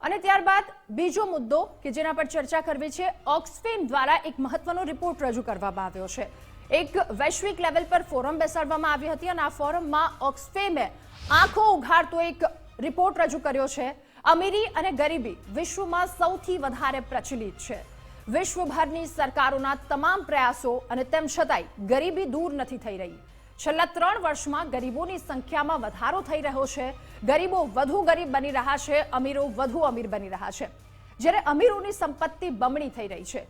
અને ત્યારબાદ બીજો મુદ્દો કે જેના પર ચર્ચા કરવી છે, ઓક્સફેમ દ્વારા એક મહત્વનો રિપોર્ટ રજૂ કરવામાં આવ્યો છે. એક વૈશ્વિક લેવલ પર ફોરમ બેસાડવામાં આવી હતી અને આ ફોરમમાં ઓક્સફેમે આંખો ઉઘાડતો એક રિપોર્ટ રજૂ કર્યો છે. અમીરી અને ગરીબી વિશ્વમાં સૌથી વધારે પ્રચલિત છે. વિશ્વભરની સરકારોના તમામ પ્રયાસો અને તેમ છતાંય ગરીબી દૂર નથી થઈ રહી. છેલ્લા ત્રણ વર્ષમાં ગરીબોની સંખ્યામાં વધારો થઈ રહ્યો છે. ગરીબો વધુ ગરીબ બની રહ્યા છે, અમીરો વધુ અમીર બની રહ્યા છે. જ્યારે અમીરોની સંપત્તિ બમણી થઈ રહી છે.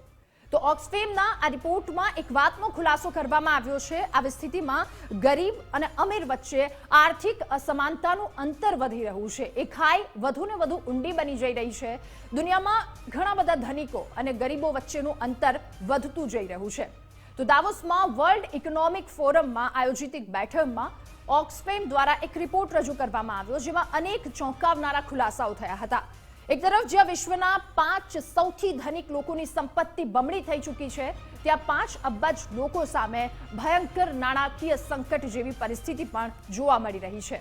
તો ઓક્સફેમના આ રિપોર્ટમાં એક વાતનો ખુલાસો કરવામાં આવ્યો છે. આવી સ્થિતિમાં ગરીબ અને અમીર વચ્ચે આર્થિક અસમાનતાનું અંતર વધી રહ્યું છે. એ ખાઈ વધુ ને વધુ ઊંડી બની જઈ રહી છે. દુનિયામાં ઘણા બધા ધનિકો અને ગરીબો વચ્ચેનું અંતર વધતું જઈ રહ્યું છે. તો દાવોસમાં વર્લ્ડ ઇકોનોમિક ફોરમમાં આયોજિત એક બેઠકમાં ઓક્સફેમ દ્વારા એક રિપોર્ટ રજૂ કરવામાં આવ્યો, જેમાં અનેક ચોંકાવનારા ખુલાસાઓ થયા હતા. એક તરફ, જ્યાં વિશ્વના પાંચ સૌથી ધનિક લોકોની સંપત્તિ બમણી થઈ ચૂકી છે, ત્યાં પાંચ અબજ લોકો સામે ભયંકર નાણાકીય સંકટ જેવી પરિસ્થિતિ પણ જોવા મળી રહી છે.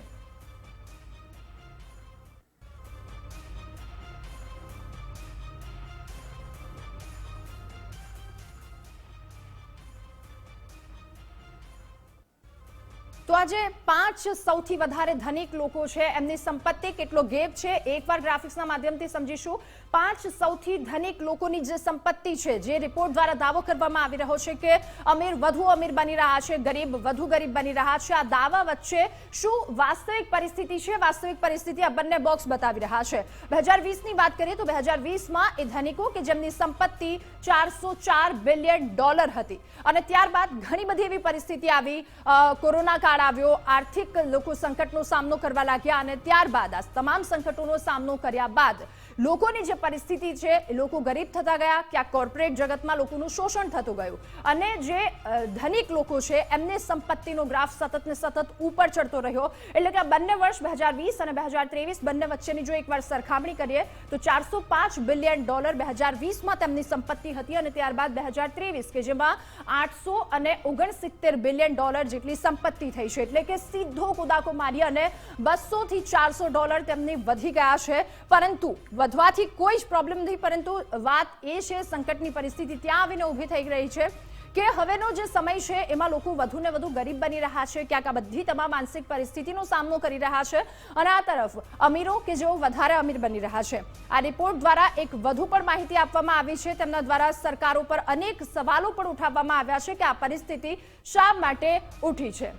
તો આજે પાંચ સૌથી વધારે ધનિક લોકો છે. એમની સંપત્તિ કેટલો ગેપ છે? એકવાર ગ્રાફિક્સના માધ્યમથી સમજીશું. પાંચ સૌથી ધનિક લોકોની જે સંપત્તિ છે, જે રિપોર્ટ દ્વારા દાવો કરવામાં આવી રહ્યો છે કે અમીર વધુ અમીર બની રહ્યા છે, ગરીબ વધુ ગરીબ બની રહ્યા છે. આ દાવા વચ્ચે શું વાસ્તવિક પરિસ્થિતિ છે? વાસ્તવિક પરિસ્થિતિ આ બંને બોક્સ બતાવી રહ્યા છે. બે હજાર વીસની વાત કરીએ તો બે હજાર વીસમાં એ ધનિકો કે જેમની સંપત્તિ ચારસો ચાર બિલિયન ડોલર હતી. અને ત્યારબાદ ઘણી બધી એવી પરિસ્થિતિ આવી. કોરોના કાળ આવ્યો, આર્થિક લોકો સંકટનો સામનો કરવા લાગ્યા અને ત્યારબાદ આ તમામ સંકટોનો સામનો કર્યા બાદ લોકોની જે પરિસ્થિતિ છે લોકો ગરીબ થતા ગયા, ક્યાંક કોર્પોરેટ જગતમાં લોકોનું શોષણ થતું ગયું અને જે ધનિક લોકો છે, એમને સંપત્તિનો ગ્રાફ સતત ને સતત ઉપર ચડતો રહ્યો. એટલે કે આ બંને વર્ષ બે હજાર વીસ અને બે હજાર ત્રેવીસ બંને વચ્ચેની જો એકવાર સરખામણી કરીએ, તો ચારસો પાંચ બિલિયન ડોલર બે હજાર વીસમાં તેમની સંપત્તિ હતી અને ત્યારબાદ બે હજાર ત્રેવીસ કે જેમાં આઠસો અને ઓગણસિત્તેર બિલિયન ડોલર જેટલી સંપત્તિ થઈ છે એટલે કે સીધો કુદાકો મારી અને બસો થી ચારસો ડોલર તેમની વધી ગયા છે. પરંતુ વધવાથી કોઈ જ પ્રોબ્લેમ નથી પરંતુ વાત એ છે સંકટની પરિસ્થિતિ ત્યાં આવીને ઊભી થઈ રહી છે કે હવેનો જે સમય છે એમાં લોકો વધુ ને વધુ ગરીબ બની રહ્યા છે, ક્યાંક આ બધી તમામ માનસિક પરિસ્થિતિનો સામનો કરી રહ્યા છે અને આ તરફ અમીરો કે જેઓ વધારે અમીર બની રહ્યા છે. આ રિપોર્ટ દ્વારા એક વધુ પણ માહિતી આપવામાં આવી છે. તેમના દ્વારા સરકારો પર અનેક સવાલો પણ ઉઠાવવામાં આવ્યા છે કે આ પરિસ્થિતિ શા માટે ઉઠી છે.